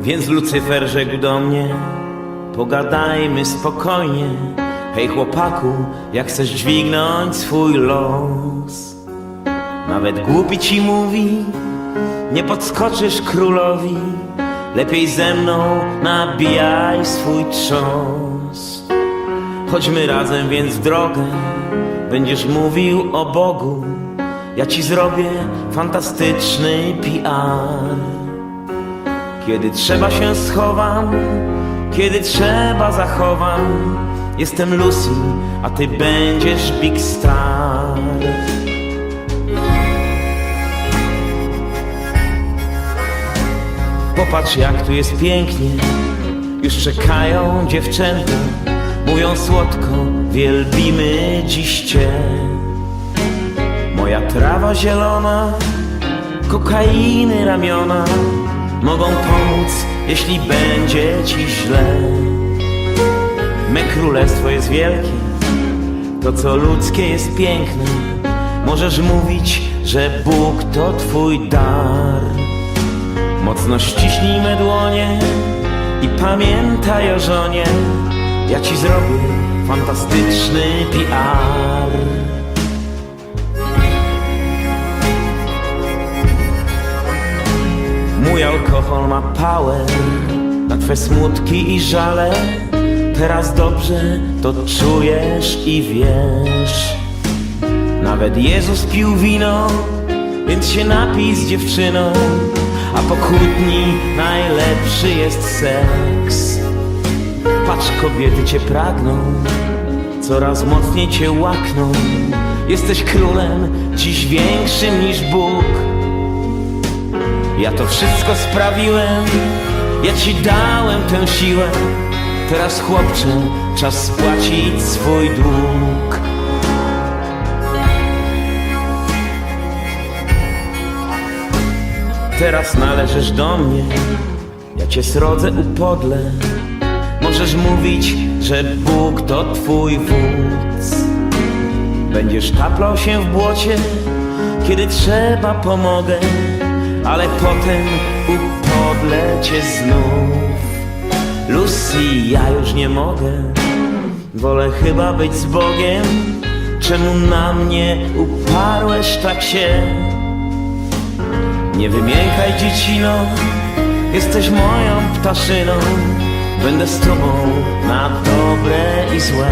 Więc Lucyfer rzekł do mnie Pogadajmy spokojnie. Hej chłopaku, jak chcesz dźwignąć swój los? Nawet głupi ci mówi Nie podskoczysz królowi. Lepiej ze mną nabijaj swój trząs. Chodźmy razem więc w drogę Będziesz mówił o Bogu. Ja ci zrobię fantastyczny PR Kiedy trzeba się schowam Kiedy trzeba zachowam Jestem Lucy, a ty będziesz Big Star. Popatrz jak tu jest pięknie. Już czekają dziewczęta Mówią słodko, wielbimy dziś Cię. Moja trawa zielona Kokainy ramiona jeśli będzie Ci źle Me królestwo jest wielkie To co ludzkie jest piękne Możesz mówić, że Bóg to Twój dar Mocno ściśnij me dłonie i pamiętaj o żonie. Ja ci zrobię fantastyczny PR. Alkohol ma power na twe smutki i żale. Teraz dobrze to czujesz i wiesz. Nawet Jezus pił wino, więc się napij z dziewczyną. A po kłótni najlepszy jest seks. Patrz, kobiety cię pragną, coraz mocniej cię łakną. Jesteś królem, dziś większym niż Bóg. Ja to wszystko sprawiłem, ja ci dałem tę siłę. Teraz chłopcze, czas spłacić swój dług. Teraz należysz do mnie, ja cię srodzę upodlę. Możesz mówić, że Bóg to twój wódz. Będziesz taplał się w błocie, kiedy trzeba pomogę, ale potem upodlę cię znów. Lucy, ja już nie mogę, wolę chyba być z Bogiem. Czemu na mnie uparłeś tak się? Nie wymiękaj dziecino, jesteś moją ptaszyną. Będę z tobą na dobre i złe.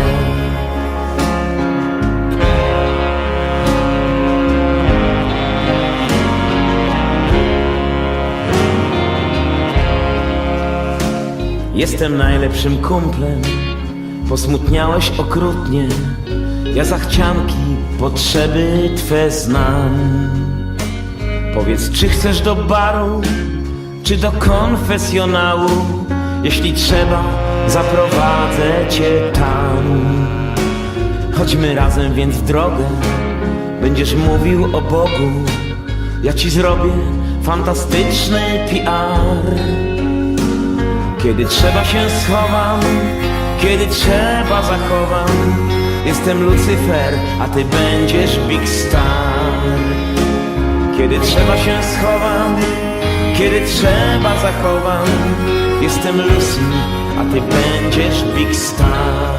Jestem najlepszym kumplem, posmutniałeś okrutnie. Ja zachcianki, potrzeby twe znam. Powiedz, czy chcesz do baru, czy do konfesjonału? Jeśli trzeba, zaprowadzę cię tam. Chodźmy razem więc w drogę, będziesz mówił o Bogu. Ja ci zrobię fantastyczny PR. Kiedy trzeba się schowam, kiedy trzeba zachowam. Jestem Lucyfer, a ty będziesz Big Star. Kiedy trzeba się schowam, kiedy trzeba zachowam Jestem Lucy, a ty będziesz Big Star